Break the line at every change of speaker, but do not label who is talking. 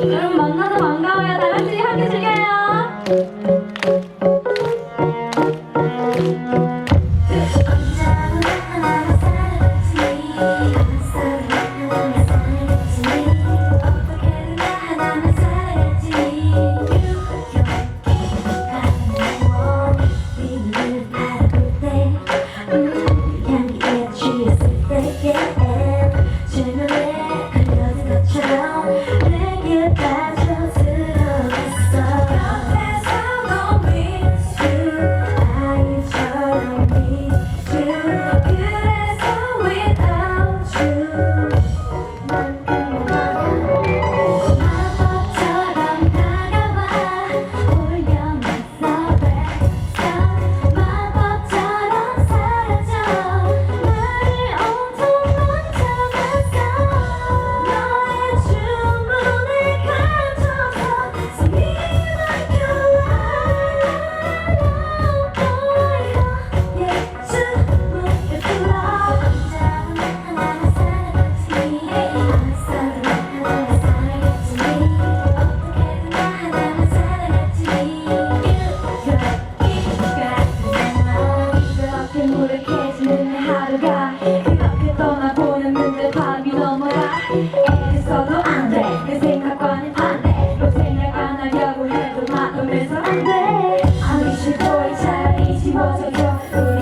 여러분 만나서 반가워요. 다 같이 함께 즐겨요.
Thank you.